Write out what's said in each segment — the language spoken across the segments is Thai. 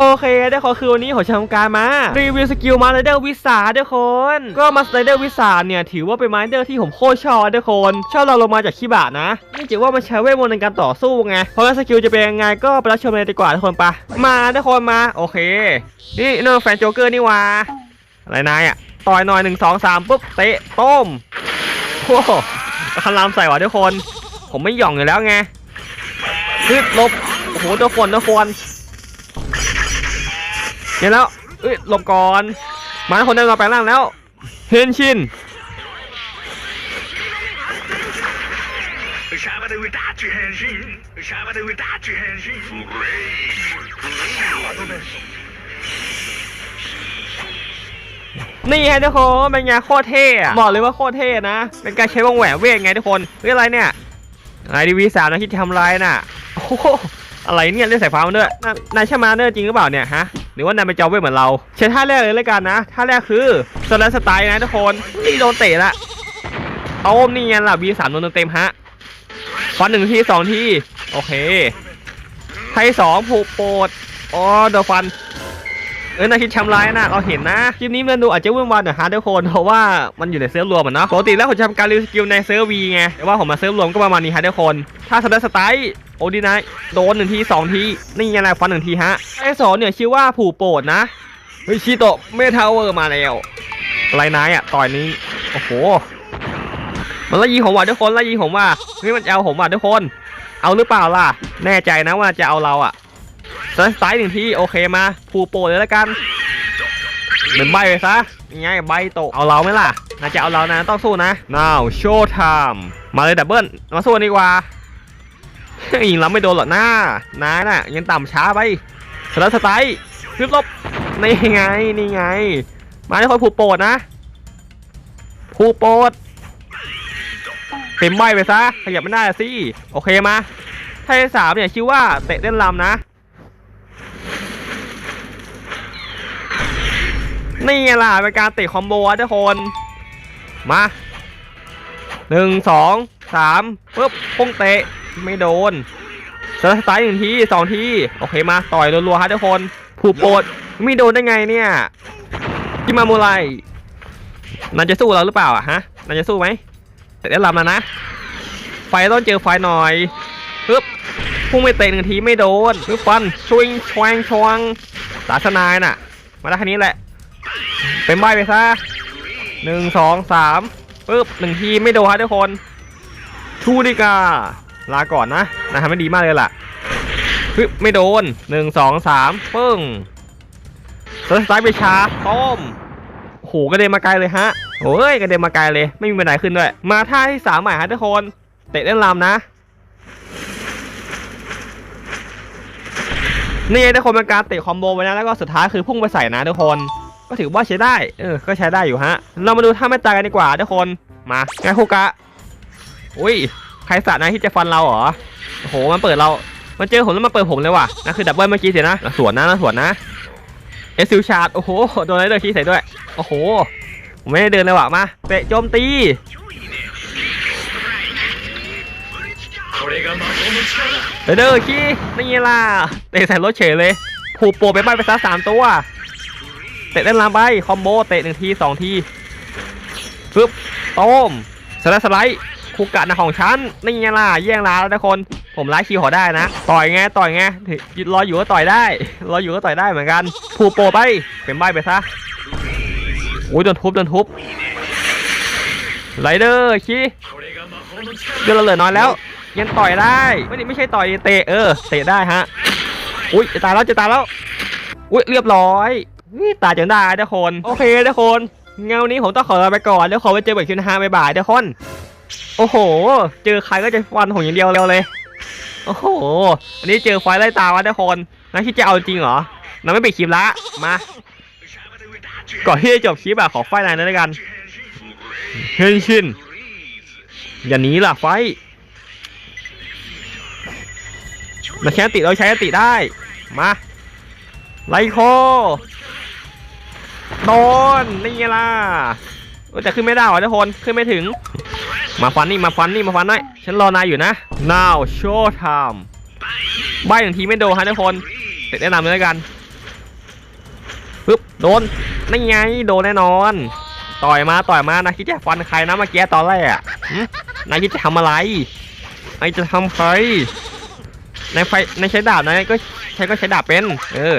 โอเคทุกคนคือวันนี้ผมจะทำการมารีวิวสกิลมาสเตอร์วิสาทุกคน ก็มาสเตอร์วิสาเนี่ยถือว่าเป็นมาสเตอร์ที่ผมโคตรชอบทุกคนชอบเราลงมาจากคิบะนะนี่ถือว่ามันใช้เวทมนต์ในการต่อสู้ไงเพราะว่าสกิลจะเป็นยังไงก็ไปรับชมเลยดีกว่าทุกคนปะมาทุกคนมาโอเค นี่เนอแฟนโจ๊กเกอร์นี่ว่าอะไรนายอะต่อยหน่อยหนึ่งสองสามปุ๊บเตะต้มโอ้โหคำรามใส่ว่ะทุกคน ผมไม่หย่องอยู่แล้วไงฮึบลบโอ้โหทุกคนทุกคน เห็นแล้วเอ้ยลบก่อนมาคนเด้เราแปลงร่างแล้วเฮนชินนี่ไงทุกคนเป็นไงโคตรเท่บอกเลยว่าโคตรเท่นะ เป็นการใช้วงแหวนเวทไงทุกคนเรื่องอะไรเนี่ยไอดีวีสามนะคิดทำลายน่ะโอ้ อะไรเนี่ยเล่นสายฟ้ามันด้วยนนายใช่มาเนอร์จริงหรือเปล่าเนี่ยฮะหรือว่านายเป็นจอเวเหมือนเราใช้ท่าแรกเลยแล้วกันนะท่าแรกคือสแลนสไตล์นะทุกคนนี่โดนเตะละเอาอมนี่ไงล่ะวีสามโดนเต็มฮะฟันหนึ่งทีสองทีโอเคไทยสองผูกโปดอ๋อโดนฟัน เออนาคิดทำร้ายนะเราเห็นนะคลิปนี้เมนดูอาจจะวุ่นวายหน่อยฮะทุกคนเพราะว่ามันอยู่ในเซิร์ฟรวมอะเนาะปกติแล้วผมจะทำการรีวิวสกิลในเซิร์ฟวีไงแต่ว่าผมมาเซิร์ฟรวมก็ประมาณนี้ฮะทุกคนถ้าสแตทสไตล์โอดีนะโดนหนึ่งทีสองทีนี่ยังไงฟันหนึ่งทีฮะไอ้สองเนี่ยชื่อว่าผูโปรดนะเฮ้ยชิโตะเมทาวเวอร์มาแล้วไรนายอะต่อยนี้โอ้โหมันไล่ยิงผมว่ะทุกคนไล่ยิงผมว่ะเฮ้ยมันจะเอาผมว่ะทุกคน เอาหรือเปล่าล่ะ แน่ใจนะว่าจะเอาเราอะ สแตทสไตล์หนึ่งทีโอเคมาผูโปรเลยแล้วกันเป็นใบไปซะยังไงใบโตเอาเราไหมล่ะน่าจะเอาเรานะต้องสู้นะ now show time มาเลยดับเบิลมาสู้นดีกว่ายิงเราไม่โดนหรอกหน้านายน่ะยังต่ำช้าไปสลัดสไตล์ขึ้นลบนี่ไงนี่ไง มาให้คนผูโปรดนะผูโปรดเป็นใบไปซะขยับไม่ได้สิโอเคมาไทยสามเนี่ยชื่อว่าเตะเล่นลำนะ นี่ล่ะเป็นการเตะคอมโบอะทุกคน มาหนึ่งสองสามปุ๊บพุ่งเตะไม่โดนสไตล์หนึ่งทีสองทีโอเคมาต่อยรัวๆฮะทุกคนผูกโปดไม่โดนได้ไงเนี่ยกิมาโมไรนายจะสู้เราหรือเปล่าอะฮะนายจะสู้ไหมแต่ได้ลำแล้วนะ ไฟต้องเจอไฟหน่อยปึ๊บพุ่งไม่เตะหนึ่งทีไม่โดนปึ๊บฟันชวิงชวงชวงสาสนายน่ะ มาได้แค่นี้แหละ เป็นใบไปซะหนึ่งสองสามปึ๊บหนึ่งทีไม่โดนฮะทุกคน ชูดิกา ลาก่อนนะนายทำได้ดีมากเลยล่ะปึ๊บไม่โดนหนึ่งสองสามปึ้งสไตล์ไปชาต้มโอ้โหกระเด็นมาไกลเลยฮะโอ้ยกระเด็นมาไกลเลย ไม่มีบันไดขึ้นด้วย มาท่าที่สามใหม่ฮะทุกคน เตะเล่นลำนะนี่ทุกคนเป็นการเตะคอมโบไปนะแล้วก็สุดท้ายคือพุ่งไปใส่นะทุกคน ก็ถือว่าใช้ได้ เออ ก็ใช้ได้อยู่ฮะ เรามาดูท่าไม่ตายกันดีกว่าทุกคน มาไงโคกะ อุ้ย ใครสัตว์นายที่จะฟันเราเหรอ โอ้โห มันเปิดเรา มันเจอผมแล้วมาเปิดผมเลยว่ะนั่นคือดับเบิ้ลเมื่อกี้เสียนะ สวนนะสวนนะ เอซิลชาร์ดโอ้โห โดนไรเดอร์คีใส่ด้วย โอ้โหไม่ได้เดินเลยว่ะ มา เตะโจมตี ไรเดอร์คีนี่ล่ะ เตะใส่รถเฉยเลยผูกโปไปบ้านไปซะสามตัว เตะด้านลามไป คอมโบ เตะหนึ่งทีสองทีปึ๊บต้มสไลด์สไลด์คูกะนะของฉันนี่ไงล่ะแย่งลาแล้วทุกคน ผมไล่คิวหอได้นะ ต่อยไงต่อยไงรออยู่ก็ต่อยได้ รออยู่ก็ต่อยได้เหมือนกันผูโปไปเป็นใบไปซะโอ้ยโดนทุบโดนทุบไรเดอร์ชี้เดือนเราเหลือน้อยแล้ว ยังต่อยได้ไม่ไม่ใช่ต่อยเตะเออเตะได้ฮะอุ้ยจะตายแล้วจะตายแล้วอุ้ยเรียบร้อย ตายจนได้ทุกคน โอเคทุกคน เงานี้ผมต้องขอลาไปก่อนแล้วขอไปเจอเบิร์ดคิวนะฮะบ๊ายบายทุกคน โอ้โห เจอใครก็จะฟันหงอย่างเดียวเลย โอ้โห อันนี้เจอไฟไล่ตาวะทุกคนนะคิดจะเอาจริงเหรอเราไม่ปิดคลิปละ มา ก่อนที่จะจบคลิปอะขอไฟนายนั้นแล้วกัน เฮนชินอย่าหนีล่ะไฟมาแค่ติเราใช้ติได้ มา ไลโคโดนนี่ไงล่ะเออแต่ขึ้นไม่ได้หรอทุกคนขึ้นไม่ถึง มาฟันนี่มาฟันนี่มาฟันหน่อยฉันรอนายอยู่นะ now show time ใบหนึ่งทีไม่โดนฮะทุกคนแนะนำเลยแล้วกันปึ๊บโดนนี่ไงโดนแน่นอน ต่อยมาต่อยมานะคิดจะฟันใครนะเมื่อกี้ตอนแรกอะนายคิดจะทำอะไรนายจะทำใครนไฟในใช้ดาบนายก็ใช้ก็ใช้ดาบเป็น เออ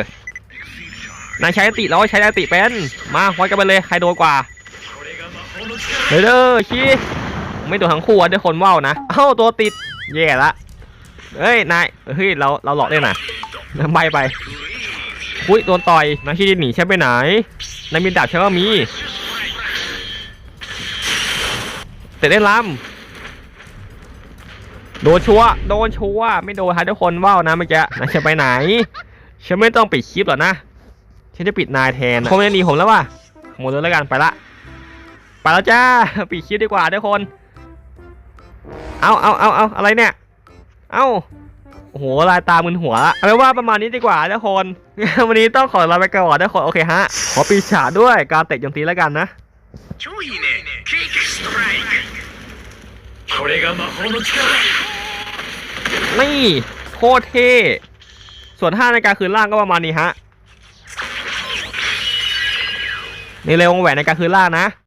นายใช้อติแล้วใช้อติเป็น มาวัดกันไปเลยใครโดนกว่าเฮ้ยเด้อชี้ไม่โดนทั้งคู่อะเดี๋ยวคนว่าวนะ เอ้าตัวติดแย่ละเฮ้ยนายเฮ้ยเราเราหลอกได้น่ะใบไปอุ้ยโดนต่อยนายชี้หนีใช่ไปไหนนายมีดาบใช่ก็มีแต่ได้ล้ำโดนชัวโดนชัวไม่โดนฮะทุกคนว่าวนะเมื่อกี้นายจะไปไหนฉันไม่ต้องปิดคลิปหรอกนะ ฉันจะปิดนายแทนคนจะหนีผมแล้วว่ะหมดเลยแล้วกันไปละไปแล้วจ้าปิดคลิปดีกว่าทุกคน เอาเอาเอาเอาอะไรเนี่ย เอาโหลายตามึนหัวละเอาเป็นว่าประมาณนี้ดีกว่าทุกคน วันนี้ต้องขอลาไปก่อนทุกคนโอเคฮะ ขอปีฉาด้วยการเตะยมตีแล้วกันนะนี่โคตรเท่ส่วนท่าในการคืนล่างก็ประมาณนี้ฮะ นี่เลยวงแหวนในการคืนล่านะ